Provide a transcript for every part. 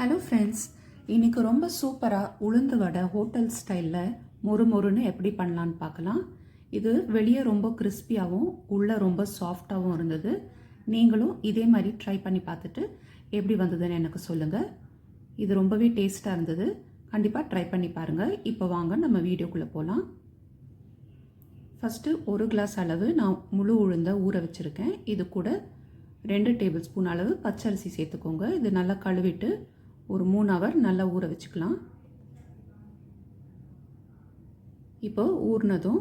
Hello friends இன்னைக்கு ரொம்ப சூப்பராக உளுந்து வடை ஹோட்டல் ஸ்டைலில் மொறு மொறுன்னு எப்படி பண்ணலான்னு பார்க்கலாம். இது வெளியே ரொம்ப கிறிஸ்பியாகவும் உள்ளே ரொம்ப சாஃப்டாகவும் இருந்தது. நீங்களும் இதே மாதிரி ட்ரை பண்ணி பார்த்துட்டு எப்படி வந்ததுன்னு எனக்கு சொல்லுங்கள் இது ரொம்பவே டேஸ்ட்டாக இருந்தது. கண்டிப்பாக ட்ரை பண்ணி பாருங்கள் இப்போ வாங்க நம்ம வீடியோக்குள்ளே போகலாம் ஃபஸ்ட்டு ஒரு கிளாஸ் அளவு நான் முழு உளுந்தை ஊற வச்சுருக்கேன். இது கூட ரெண்டு டேபிள் ஸ்பூன் அளவு பச்சரிசி சேர்த்துக்கோங்க. இது நல்லா கழுவிட்டு ஒரு மூணு ஹவர் நல்லா ஊற வச்சுக்கலாம். இப்போ ஊறினதும்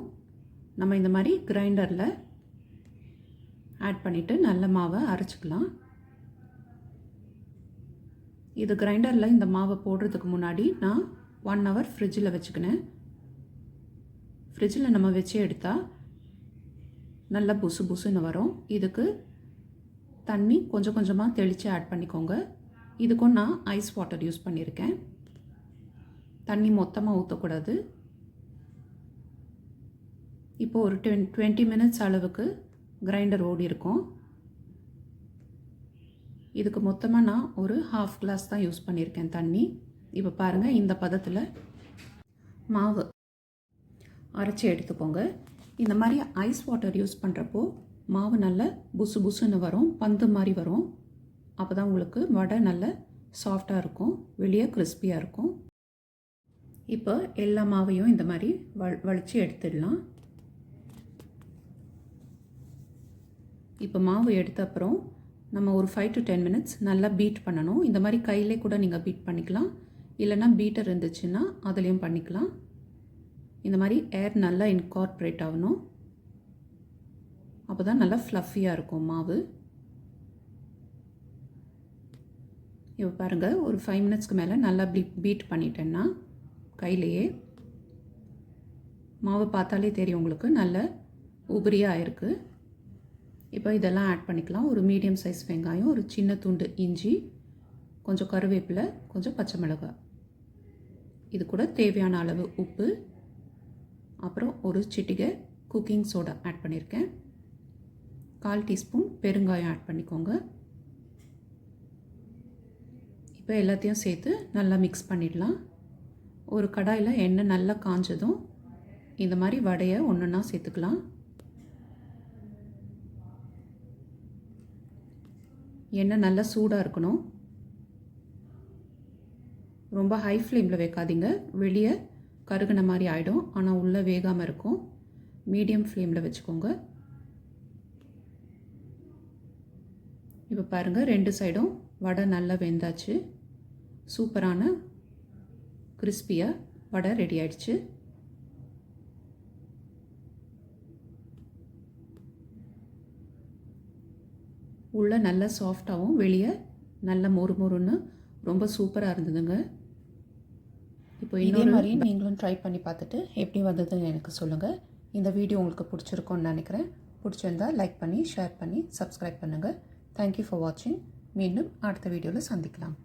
நம்ம இந்த மாதிரி கிரைண்டரில் ஆட் பண்ணிவிட்டு நல்ல மாவை அரைச்சிக்கலாம். இது கிரைண்டரில் இந்த மாவை போடுறதுக்கு முன்னாடி நான் ஒன் ஹவர் ஃப்ரிட்ஜில் வச்சுக்கினேன். ஃப்ரிட்ஜில் நம்ம வச்சு எடுத்தால் நல்லா புசு புசுன்னு வரும். இதுக்கு தண்ணி கொஞ்சம் கொஞ்சமாக தெளித்து ஆட் பண்ணிக்கோங்க. இதுக்கும் நான் ஐஸ் வாட்டர் யூஸ் பண்ணியிருக்கேன். தண்ணி மொத்தமாக ஊற்றக்கூடாது இப்போது ஒரு டென் டுவெண்ட்டி மினிட்ஸ் அளவுக்கு கிரைண்டர் ஓடி இருக்கும். இதுக்கு மொத்தமாக நான் ஒரு ஹாஃப் கிளாஸ் தான் யூஸ் பண்ணியிருக்கேன் தண்ணி. இப்போ பாருங்கள் இந்த பதத்தில் மாவு அரைச்சி எடுத்துக்கோங்க. இந்த மாதிரி ஐஸ் வாட்டர் யூஸ் பண்ணுறப்போ மாவு நல்ல புசு புசுன்னு வரும் பந்து மாதிரி வரும். அப்போ தான் உங்களுக்கு வடை நல்ல சாஃப்டாக இருக்கும் வெளியே கிறிஸ்பியாக இருக்கும். இப்போ எல்லா மாவையும் இந்த மாதிரி வ வலித்து எடுத்துடலாம். இப்போ மாவு எடுத்த அப்புறம் நம்ம ஒரு ஃபைவ் டு டென் மினிட்ஸ் நல்லா பீட் பண்ணணும். இந்த மாதிரி கையிலே கூட நீங்கள் பீட் பண்ணிக்கலாம். இல்லைனா பீட்டர் இருந்துச்சுன்னா அதுலேயும் பண்ணிக்கலாம். இந்த மாதிரி ஏர் நல்லா இன்கார்ப்ரேட் ஆகணும். அப்போ தான் நல்லா ஃப்ளஃபியாக இருக்கும் மாவு. இப்போ பாருங்கள் ஒரு ஃபைவ் மினிட்ஸ்க்கு மேலே நல்லா பீட் பீட் பண்ணிட்டேன்னா கையிலையே மாவு பார்த்தாலே தெரியும் உங்களுக்கு நல்ல உபரியாக இருக்குது இப்போ இதெல்லாம் ஆட் பண்ணிக்கலாம். ஒரு மீடியம் சைஸ் வெங்காயம் ஒரு சின்ன துண்டு இஞ்சி கொஞ்சம் கருவேப்பிலை கொஞ்சம் பச்சை மிளகாய். இது கூட தேவையான அளவு உப்பு. அப்புறம் ஒரு சிட்டிகை குக்கிங் சோடா ஆட் பண்ணியிருக்கேன் கால் டீஸ்பூன் பெருங்காயம் ஆட் பண்ணிக்கோங்க. இப்போ எல்லாத்தையும் சேர்த்து நல்லா மிக்ஸ் பண்ணிடலாம். ஒரு கடாயில் எண்ணெய் நல்லா காஞ்சதும் இந்த மாதிரி வடையை ஒன்றுன்னா சேர்த்துக்கலாம். எண்ணெய் நல்லா சூடாக இருக்கணும். ரொம்ப ஹை ஃப்ளேமில் வைக்காதீங்க. வெளியே கருகின மாதிரி ஆகிடும் ஆனால் உள்ளே வேகாமல் இருக்கும். மீடியம் ஃப்ளேமில் வச்சுக்கோங்க. இப்போ பாருங்கள் ரெண்டு சைடும் வடை நல்லா வெந்தாச்சு. சூப்பரான கிறிஸ்பியாக வடை ரெடி ஆயிடுச்சு. உள்ளே நல்ல சாஃப்டாகவும் வெளியே நல்ல மொறு மொறுன்னு ரொம்ப சூப்பராக இருந்ததுங்க. இப்போ இதே மாதிரி நீங்களும் ட்ரை பண்ணி பார்த்துட்டு எப்படி வந்ததுன்னு எனக்கு சொல்லுங்கள் இந்த வீடியோ உங்களுக்கு பிடிச்சிருக்கோன்னு நினைக்கிறேன். பிடிச்சிருந்தா லைக் பண்ணி ஷேர் பண்ணி சப்ஸ்கிரைப் பண்ணுங்கள் தேங்க்யூ ஃபார் வாட்சிங் மீண்டும் அடுத்த வீடியோவில் சந்திக்கலாம்.